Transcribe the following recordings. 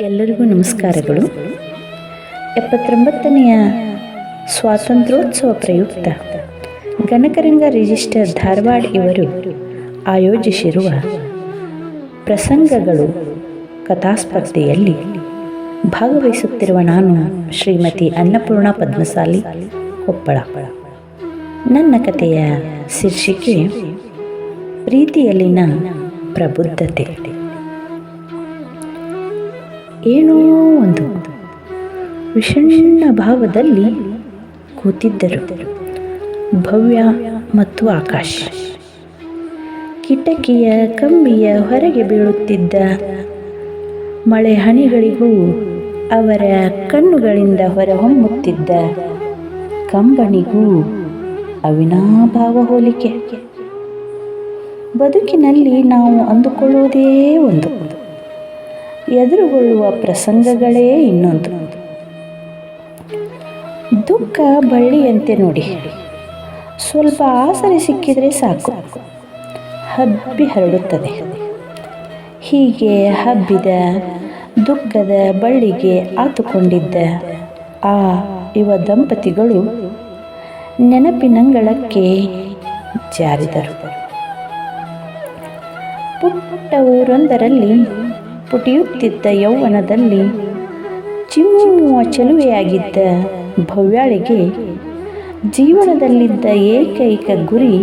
ಎಲ್ಲರಿಗೂ ನಮಸ್ಕಾರಗಳು. ಎಪ್ಪತ್ತೊಂಬತ್ತನೆಯ ಸ್ವಾತಂತ್ರ್ಯೋತ್ಸವ ಪ್ರಯುಕ್ತ ಗಣಕರಂಗ ರಿಜಿಸ್ಟರ್ ಧಾರವಾಡ ಇವರು ಆಯೋಜಿಸಿರುವ ಪ್ರಸಂಗಗಳು ಕಥಾಸ್ಪರ್ಧೆಯಲ್ಲಿ ಭಾಗವಹಿಸುತ್ತಿರುವ ನಾನು ಶ್ರೀಮತಿ ಅನ್ನಪೂರ್ಣ ಪದ್ಮಸಾಲಿ ಕೊಪ್ಪಳ. ನನ್ನ ಕಥೆಯ ಶೀರ್ಷಿಕೆ, ಪ್ರೀತಿಯಲ್ಲಿನ ಪ್ರಬುದ್ಧತೆ. ಏನೋ ಒಂದು ವಿಷಣ್ಣ ಭಾವದಲ್ಲಿ ಕೂತಿದ್ದರು. ಭವ್ಯ ಮತ್ತು ಆಕಾಶ. ಕಿಟಕಿಯ ಕಂಬಿಯ ಹೊರಗೆ ಬೀಳುತ್ತಿದ್ದ ಮಳೆ ಹನಿಗಳಿಗೂ ಅವರ ಕಣ್ಣುಗಳಿಂದ ಹೊರಹೊಮ್ಮುತ್ತಿದ್ದ ಕಂಬಣಿಗೂ ಅವಿನಾಭಾವ ಹೋಲಿಕೆ. ಬದುಕಿನಲ್ಲಿ ನಾವು ಅಂದುಕೊಳ್ಳುವುದೇ ಒಂದು. ಎದುರುಗೊಳ್ಳುವ ಪ್ರಸಂಗಗಳೇ ಇನ್ನೊಂದು. ದುಃಖ ಬಳ್ಳಿಯಂತೆ ನೋಡಿ. ಸ್ವಲ್ಪ ಆಸರೆ ಸಿಕ್ಕಿದರೆ ಸಾಕು. ಹಬ್ಬಿ ಹರಡುತ್ತದೆ. ಹೀಗೆ ಹಬ್ಬಿದ ದುಃಖದ ಬಳ್ಳಿಗೆ ಆತುಕೊಂಡಿದ್ದ ಆ ಯುವ ದಂಪತಿಗಳು ನೆನಪಿನಂಗಳಕ್ಕೆ ಜಾರಿದರು. ಪುಟ್ಟ ಊರೊಂದರಲ್ಲಿ ಪುಟಿಯುತ್ತಿದ್ದ ಯೌವನದಲ್ಲಿ ಚಿಮ್ಮುವ ಚೆಲುವೆಯಾಗಿದ್ದ ಭವ್ಯಾಳಿಗೆ ಜೀವನದಲ್ಲಿದ್ದ ಏಕೈಕ ಗುರಿ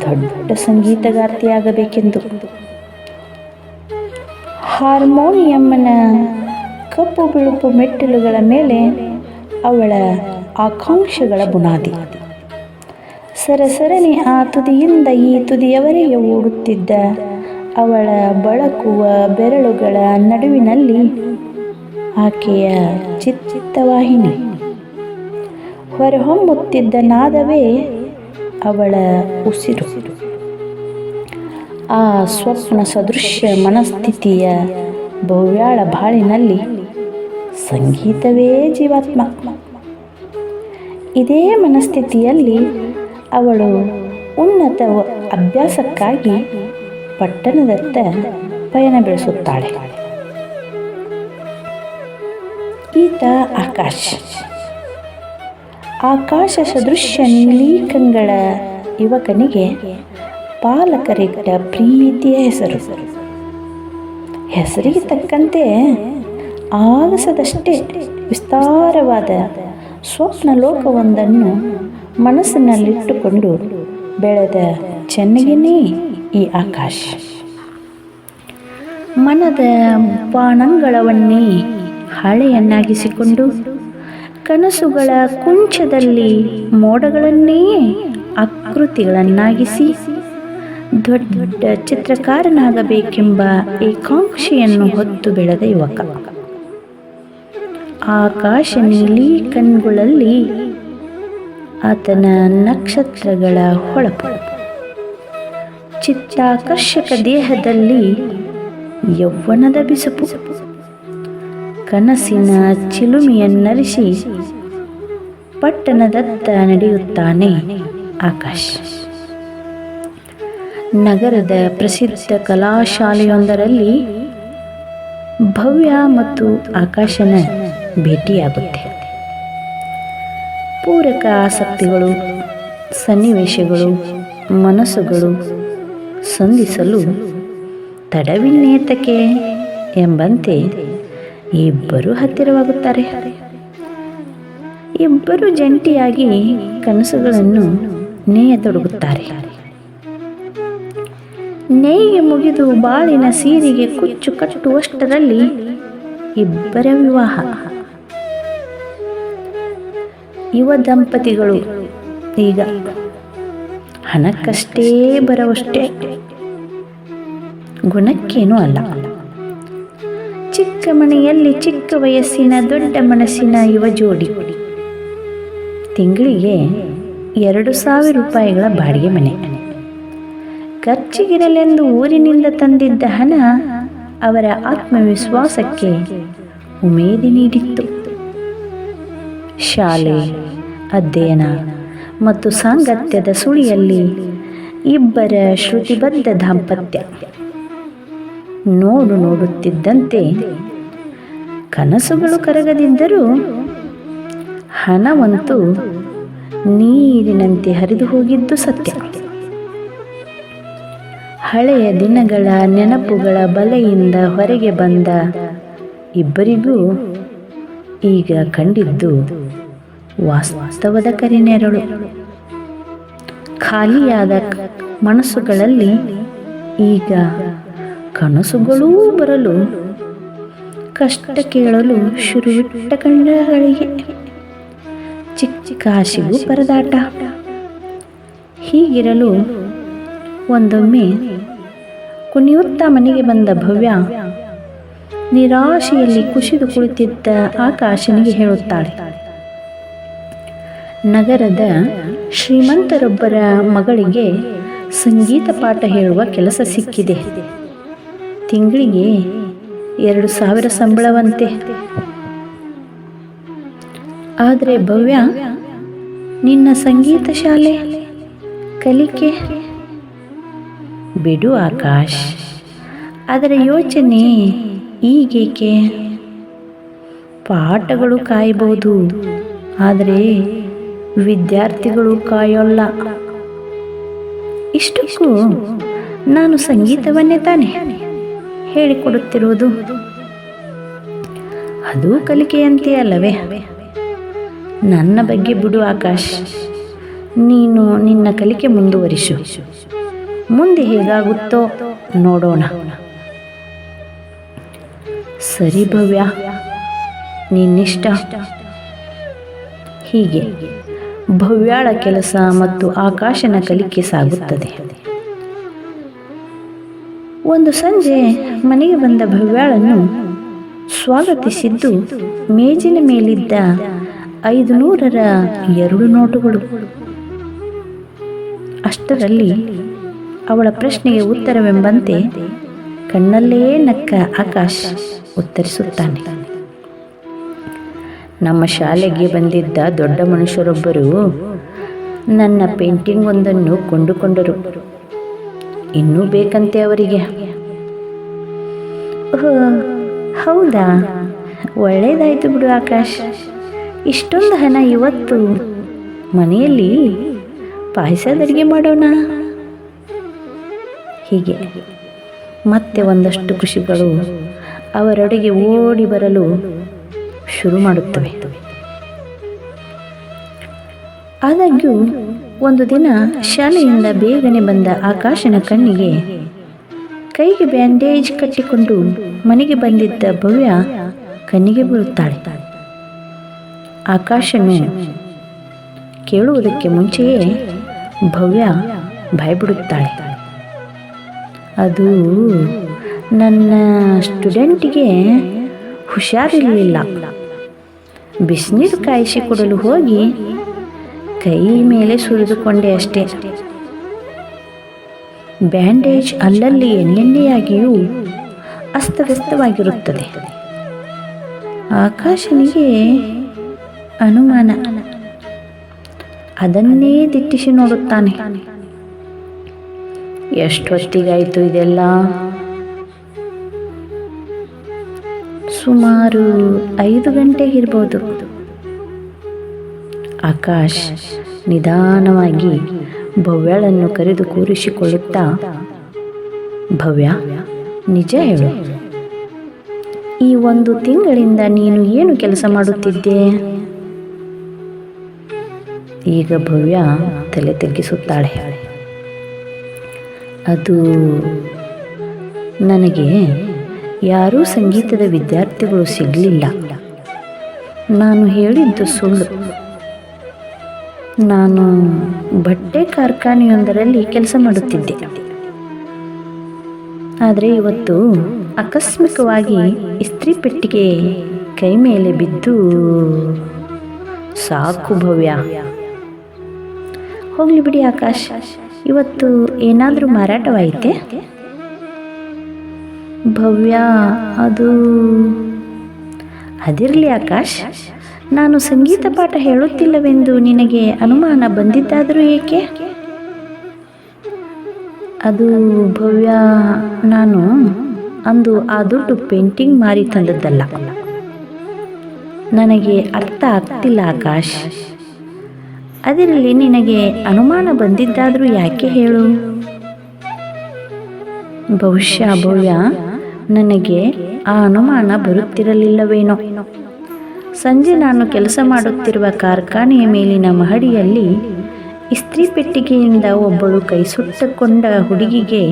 ದೊಡ್ಡ ಸಂಗೀತಗಾರ್ತಿಯಾಗಬೇಕೆಂದು. ಹಾರ್ಮೋನಿಯಮ್ಮನ ಕಪ್ಪು ಬಿಳುಪು ಮೆಟ್ಟಿಲುಗಳ ಮೇಲೆ ಅವಳ ಆಕಾಂಕ್ಷೆಗಳ ಬುನಾದಿ. ಸರಸರನೆ ಆ ತುದಿಯಿಂದ ಈ ತುದಿಯವರೆಗೆ ಓಡುತ್ತಿದ್ದ ಅವಳ ಬಳಕುವ ಬೆರಳುಗಳ ನಡುವಿನಲ್ಲಿ ಆಕೆಯ ಚಿತ್ತವಾಹಿನಿ ಹೊರಹೊಮ್ಮುತ್ತಿದ್ದ ನಾದವೇ ಅವಳ ಉಸಿರು. ಆ ಸ್ವಪ್ನ ಸದೃಶ್ಯ ಮನಸ್ಥಿತಿಯ ಭವ್ಯಾಳ ಬಾಳಿನಲ್ಲಿ ಸಂಗೀತವೇ ಜೀವಾತ್ಮ. ಇದೇ ಮನಸ್ಥಿತಿಯಲ್ಲಿ ಅವಳು ಉನ್ನತ ಅಭ್ಯಾಸಕ್ಕಾಗಿ ಪಟ್ಟಣದತ್ತ ಪಯಣ ಬೆಳೆಸುತ್ತಾಳೆ. ಈತ ಆಕಾಶ. ಆಕಾಶ ಸದೃಶ್ಯ ನೀಲೀಕಂಗಳ ಯುವಕನಿಗೆ ಪಾಲಕರಿಟ್ಟ ಪ್ರೀತಿಯ ಹೆಸರು. ಹೆಸರಿಗೆ ತಕ್ಕಂತೆ ಆಗಸದಷ್ಟೇ ವಿಸ್ತಾರವಾದ ಸ್ವಪ್ನ ಲೋಕವೊಂದನ್ನು ಮನಸ್ಸಿನಲ್ಲಿಟ್ಟುಕೊಂಡು ಬೆಳೆದ ಚೆನ್ನಗಿನೇ. ಈ ಆಕಾಶ. ಮನದ ಬಾಣಂಗಳವನ್ನೇ ಹಳೆಯನ್ನಾಗಿಸಿಕೊಂಡು ಕನಸುಗಳ ಕುಂಚದಲ್ಲಿ ಮೋಡಗಳನ್ನೇ ಆಕೃತಿಗಳನ್ನಾಗಿಸಿ ದೊಡ್ಡ ದೊಡ್ಡ ಚಿತ್ರಕಾರನಾಗಬೇಕೆಂಬ ಏಕಾಂಕ್ಷೆಯನ್ನು ಹೊತ್ತು ಬೆಳೆದ ಯುವಕ. ಆಕಾಶ ನೀಲಿ ಕಣ್ಗಳಲ್ಲಿ ಆತನ ನಕ್ಷತ್ರಗಳ ಹೊಳಪು. ಚಿತ್ತಾಕರ್ಷಕ ದೇಹದಲ್ಲಿ ಯೌವನದ ಬಿಸುಪು. ಕನಸಿನ ಚಿಲುಮೆಯನ್ನರಿಸಿ ಪಟ್ಟಣದತ್ತ ನಡೆಯುತ್ತಾನೆ ಆಕಾಶ್. ನಗರದ ಪ್ರಸಿದ್ಧ ಕಲಾಶಾಲೆಯೊಂದರಲ್ಲಿ ಭವ್ಯ ಮತ್ತು ಆಕಾಶನ ಭೇಟಿಯಾಗುತ್ತೆ. ಪೂರಕ ಆಸಕ್ತಿಗಳು, ಸನ್ನಿವೇಶಗಳು, ಮನಸ್ಸುಗಳು ಸಂಧಿಸಲು ತಡವಿನ್ನೇತಕ್ಕೆ ಎಂಬಂತೆ ಇಬ್ಬರು ಹತ್ತಿರವಾಗುತ್ತಾರೆ. ಇಬ್ಬರು ಜಂಟಿಯಾಗಿ ಕನಸುಗಳನ್ನು ನೇಯತೊಡಗುತ್ತಾರೆ. ನೇಯ್ಗೆ ಮುಗಿದು ಬಾಳಿನ ಸೀರೆಗೆ ಕುಚ್ಚು ಕಟ್ಟುವಷ್ಟರಲ್ಲಿ ಇಬ್ಬರ ವಿವಾಹ. ಯುವ ದಂಪತಿಗಳು ಈಗ ಹಣಕ್ಕಷ್ಟೇ ಬರವಷ್ಟೇ ಗುಣಕ್ಕೇನೂ ಅಲ್ಲ. ಚಿಕ್ಕ ಮನೆಯಲ್ಲಿ ಚಿಕ್ಕ ವಯಸ್ಸಿನ ದೊಡ್ಡ ಮನಸ್ಸಿನ ಯುವ ಜೋಡಿ. ತಿಂಗಳಿಗೆ ಎರಡು ಸಾವಿರ ರೂಪಾಯಿಗಳ ಬಾಡಿಗೆ ಮನೆ. ಖರ್ಚಿಗಿರಲೆಂದು ಊರಿನಿಂದ ತಂದಿದ್ದ ಹಣ ಅವರ ಆತ್ಮವಿಶ್ವಾಸಕ್ಕೆ ಉಮೇದಿ ನೀಡಿತ್ತು. ಶಾಲೆ, ಅಧ್ಯಯನ ಮತ್ತು ಸಾಂಗತ್ಯದ ಸುಳಿಯಲ್ಲಿ ಇಬ್ಬರ ಶ್ರುತಿಬದ್ಧ ದಾಂಪತ್ಯ. ನೋಡು ನೋಡುತ್ತಿದ್ದಂತೆ ಕನಸುಗಳು ಕರಗದಿದ್ದರೂ ಹಣವಂತೂ ನೀರಿನಂತೆ ಹರಿದು ಹೋಗಿದ್ದು ಸತ್ಯ. ಹಳೆಯ ದಿನಗಳ ನೆನಪುಗಳ ಬಲೆಯಿಂದ ಹೊರಗೆ ಬಂದ ಇಬ್ಬರಿಗೂ ಈಗ ಕಂಡಿದ್ದು ವಾಸ್ತವದ ಕರಿನೆರಳು ಖಾಲಿಯಾದ ಮನಸ್ಸುಗಳಲ್ಲಿ ಈಗ ಕನಸುಗಳೂ ಬರಲು, ಕಷ್ಟ ಕೇಳಲು ಶುರುವಿಟ್ಟ ಕಣ್ಣಗಳಿಗೆ. ಚಿಕ್ಕ ಚಿಕ್ಕ ಆಸೆಗೂ ಪರದಾಟ. ಹೀಗಿರಲು ಒಂದೊಮ್ಮೆ ಕುಣಿಯುತ್ತಾ ಮನೆಗೆ ಬಂದ ಭವ್ಯ ನಿರಾಶೆಯಲ್ಲಿ ಕುಸಿದು ಕುಳಿತಿದ್ದ ಆಕಾಶನಿಗೆ ಹೇಳುತ್ತಾಳೆ ನಗರದ ಶ್ರೀಮಂತರೊಬ್ಬರ ಮಗಳಿಗೆ ಸಂಗೀತ ಪಾಠ ಹೇಳುವ ಕೆಲಸ ಸಿಕ್ಕಿದೆ. ತಿಂಗಳಿಗೆ ಎರಡು ಸಾವಿರ ಸಂಬಳವಂತೆ. ಆದರೆ ಭವ್ಯ, ನಿನ್ನ ಸಂಗೀತ ಶಾಲೆ, ಕಲಿಕೆ? ಬಿಡು ಆಕಾಶ್. ಅದರ ಯೋಚನೆ ಈಗೇಕೆ? ಪಾಠಗಳು ಕಾಯಬಹುದು ಆದರೆ ವಿದ್ಯಾರ್ಥಿಗಳು ಕಾಯೋಲ್ಲ. ಇಷ್ಟು ನಾನು ಸಂಗೀತವನ್ನೇ ತಾನೆ ಹೇಳಿಕೊಡುತ್ತಿರುವುದು. ಅದು ಕಲಿಕೆಯಂತೆ ಅಲ್ಲವೇ? ನನ್ನ ಬಗ್ಗೆ ಬಿಡು ಆಕಾಶ್. ನೀನು ನಿನ್ನ ಕಲಿಕೆ ಮುಂದುವರಿಸು. ಮುಂದೆ ಹೇಗಾಗುತ್ತೋ ನೋಡೋಣ. ಸರಿ ಭವ್ಯ, ನಿನ್ನಿಷ್ಟ. ಹೀಗೆ. ಭವ್ಯಾಳ ಕೆಲಸ ಮತ್ತು ಆಕಾಶನ ಕಲಿಕೆ ಸಾಗುತ್ತದೆ. ಒಂದು ಸಂಜೆ ಮನೆಗೆ ಬಂದ ಭವ್ಯಾಳನ್ನು ಸ್ವಾಗತಿಸಿದ್ದು ಮೇಜಿನ ಮೇಲಿದ್ದ ಐದು ನೂರರ ಎರಡು ನೋಟುಗಳು. ಅಷ್ಟರಲ್ಲಿ ಅವಳ ಪ್ರಶ್ನೆಗೆ ಉತ್ತರವೆಂಬಂತೆ ಕಣ್ಣಲ್ಲೇ ನಕ್ಕ ಆಕಾಶ್ ಉತ್ತರಿಸುತ್ತಾನೆ. ನಮ್ಮ ಶಾಲೆಗೆ ಬಂದಿದ್ದ ದೊಡ್ಡ ಮನುಷ್ಯರೊಬ್ಬರು ನನ್ನ ಪೇಂಟಿಂಗ್ ಒಂದನ್ನು ಕೊಂಡುಕೊಂಡರು. ಇನ್ನೂ ಬೇಕಂತೆ ಅವರಿಗೆ. ಹೌದಾ? ಒಳ್ಳೇದಾಯ್ತು ಬಿಡು ಆಕಾಶ್. ಇಷ್ಟೊಂದು ಹಣ ಇವತ್ತು. ಮನೆಯಲ್ಲಿ ಪಾಯಸದ ಅಡುಗೆ ಮಾಡೋಣ? ಹೀಗೆ ಮತ್ತೆ ಒಂದಷ್ಟು ಖುಷಿಗಳು ಅವರೊಡೆಗೆ ಓಡಿ ಬರಲು ಶುರು ಮಾಡುತ್ತವೆ. ಆದಾಗ್ಯೂ, ಒಂದು ದಿನ ಶಾಲೆಯಿಂದ ಬೇಗನೆ ಬಂದ ಆಕಾಶನ ಕಣ್ಣಿಗೆ ಕೈಗೆ ಬ್ಯಾಂಡೇಜ್ ಕಟ್ಟಿಕೊಂಡು ಮನೆಗೆ ಬಂದಿದ್ದ ಭವ್ಯ ಕಣ್ಣಿಗೆ ಬೀಳುತ್ತಾಳೆ ಆಕಾಶನು ಕೇಳುವುದಕ್ಕೆ ಮುಂಚೆಯೇ ಭವ್ಯ ಭಯಬಿಡುತ್ತಾಳೆ ಅದು ನನ್ನ ಸ್ಟೂಡೆಂಟಿಗೆ ಹುಷಾರಿರಲಿಲ್ಲ. ಬಿಸಿನೀರು ಕಾಯಿಸಿಕೊಡಲು ಹೋಗಿ ಕೈ ಮೇಲೆ ಸುರಿದುಕೊಂಡೆ ಅಷ್ಟೇ. ಬ್ಯಾಂಡೇಜ್ ಅಲ್ಲಲ್ಲಿ ಎಣ್ಣೆಣ್ಣೆಯಾಗಿಯೂ ಅಸ್ತವ್ಯಸ್ತವಾಗಿರುತ್ತದೆ. ಆಕಾಶನಿಗೆ ಅನುಮಾನ. ಅದನ್ನೇ ದಿಟ್ಟಿಸಿ ನೋಡುತ್ತಾನೆ. ಎಷ್ಟೊತ್ತಿಗಾಯಿತು ಇದೆಲ್ಲ? ಸುಮಾರು ಐದು ಗಂಟೆಗಿರ್ಬೋದು ಆಕಾಶ್ ನಿಧಾನವಾಗಿ ಭವ್ಯಳನ್ನು ಕರೆದು ಕೂರಿಸಿಕೊಳ್ಳುತ್ತಾ, ಭವ್ಯ, ನಿಜ ಹೇಳು. ಈ ಒಂದು ತಿಂಗಳಿಂದ ನೀನು ಏನು ಕೆಲಸ ಮಾಡುತ್ತಿದ್ದೆ? ಈಗ ಭವ್ಯ ತಲೆ ತಗ್ಗಿಸುತ್ತಾಳೆ ಅದು ನನಗೆ ಯಾರೂ ಸಂಗೀತದ ವಿದ್ಯಾರ್ಥಿಗಳು ಸಿಗಲಿಲ್ಲ. ನಾನು ಹೇಳಿದ್ದು ಸುಳ್ಳು. ನಾನು ಬಟ್ಟೆ ಕಾರ್ಖಾನೆಯೊಂದರಲ್ಲಿ ಕೆಲಸ ಮಾಡುತ್ತಿದ್ದೆ. ಆದರೆ ಇವತ್ತು ಆಕಸ್ಮಿಕವಾಗಿ ಇಸ್ತ್ರಿ ಪೆಟ್ಟಿಗೆ ಕೈ ಮೇಲೆ ಬಿದ್ದು ಸಾಕು ಭವ್ಯ. ಹೋಗ್ಲಿ ಬಿಡಿ ಆಕಾಶ್, ಇವತ್ತು ಏನಾದರೂ ಮಾರಾಟವಾಯಿತೆ? ಭವ್ಯ, ಅದು ಅದಿರಲಿ ಆಕಾಶ್, ನಾನು ಸಂಗೀತ ಪಾಠ ಹೇಳುತ್ತಿಲ್ಲವೆಂದು ನಿನಗೆ ಅನುಮಾನ ಬಂದಿದ್ದಾದರೂ ಏಕೆ? ಅದು ಭವ್ಯ, ನಾನು ಅಂದು ಆ ದುಡ್ಡು ಪೇಂಟಿಂಗ್ ಮಾರಿ ತಂದದ್ದಲ್ಲ. ನನಗೆ ಅರ್ಥ ಆಗ್ತಿಲ್ಲ ಆಕಾಶ್. ಅದರಲ್ಲಿ ನಿನಗೆ ಅನುಮಾನ ಬಂದಿದ್ದಾದರೂ ಯಾಕೆ ಹೇಳು? ಬಹುಶಃ ಭವ್ಯ ನನಗೆ ಆ ಅನುಮಾನ ಬರುತ್ತಿರಲಿಲ್ಲವೇನೋ. ಸಂಜೆ ನಾನು ಕೆಲಸ ಮಾಡುತ್ತಿರುವ ಕಾರ್ಖಾನೆಯ ಮೇಲಿನ ಮಹಡಿಯಲ್ಲಿ ಇಸ್ತ್ರಿ ಪೆಟ್ಟಿಗೆಯಿಂದ ಒಬ್ಬಳು ಕೈ ಸುಟ್ಟಕೊಂಡ ಹುಡುಗಿಗೆ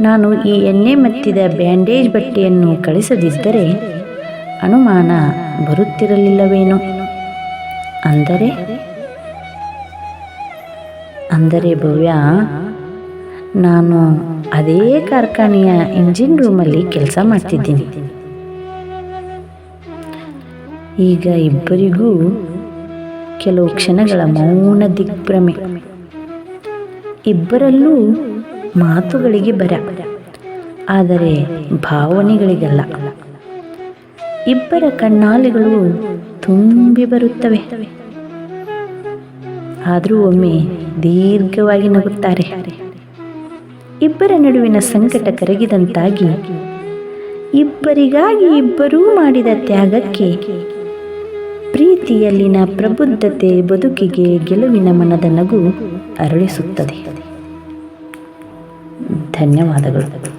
ನಾನು ಈ ಎಣ್ಣೆ ಮತ್ತಿದ ಬ್ಯಾಂಡೇಜ್ ಬಟ್ಟೆಯನ್ನು ಕಳಿಸದಿದ್ದರೆ ಅನುಮಾನ ಬರುತ್ತಿರಲಿಲ್ಲವೇನೋ. ಅಂದರೆ ಅಂದರೆ ಭವ್ಯ ನಾನು ಅದೇ ಕಾರ್ಖಾನೆಯ ಇಂಜಿನ್ ರೂಮಲ್ಲಿ ಕೆಲಸ ಮಾಡ್ತಿದ್ದೀನಿ. ಈಗ ಇಬ್ಬರಿಗೂ ಕೆಲವು ಕ್ಷಣಗಳ ಮೌನ ದಿಗ್ಭ್ರಮೆ. ಇಬ್ಬರಲ್ಲೂ ಮಾತುಗಳಿಗೆ ಬರ, ಆದರೆ ಭಾವನೆಗಳಿಗಲ್ಲ. ಇಬ್ಬರ ಕಣ್ಣಾಲೆಗಳು ತುಂಬಿ ಬರುತ್ತವೆ. ಆದರೂ ಒಮ್ಮೆ ದೀರ್ಘವಾಗಿ ನಗುತ್ತಾರೆ. ಇಬ್ಬರ ನಡುವಿನ ಸಂಕಟ ಕರಗಿದಂತಾಗಿ ಇಬ್ಬರಿಗಾಗಿ ಇಬ್ಬರೂ ಮಾಡಿದ ತ್ಯಾಗಕ್ಕೆ ಪ್ರೀತಿಯಲ್ಲಿನ ಪ್ರಬುದ್ಧತೆ ಬದುಕಿಗೆ ಗೆಲುವಿನ ಮನದ ನಗು ಅರಳಿಸುತ್ತದೆ. ಧನ್ಯವಾದಗಳು.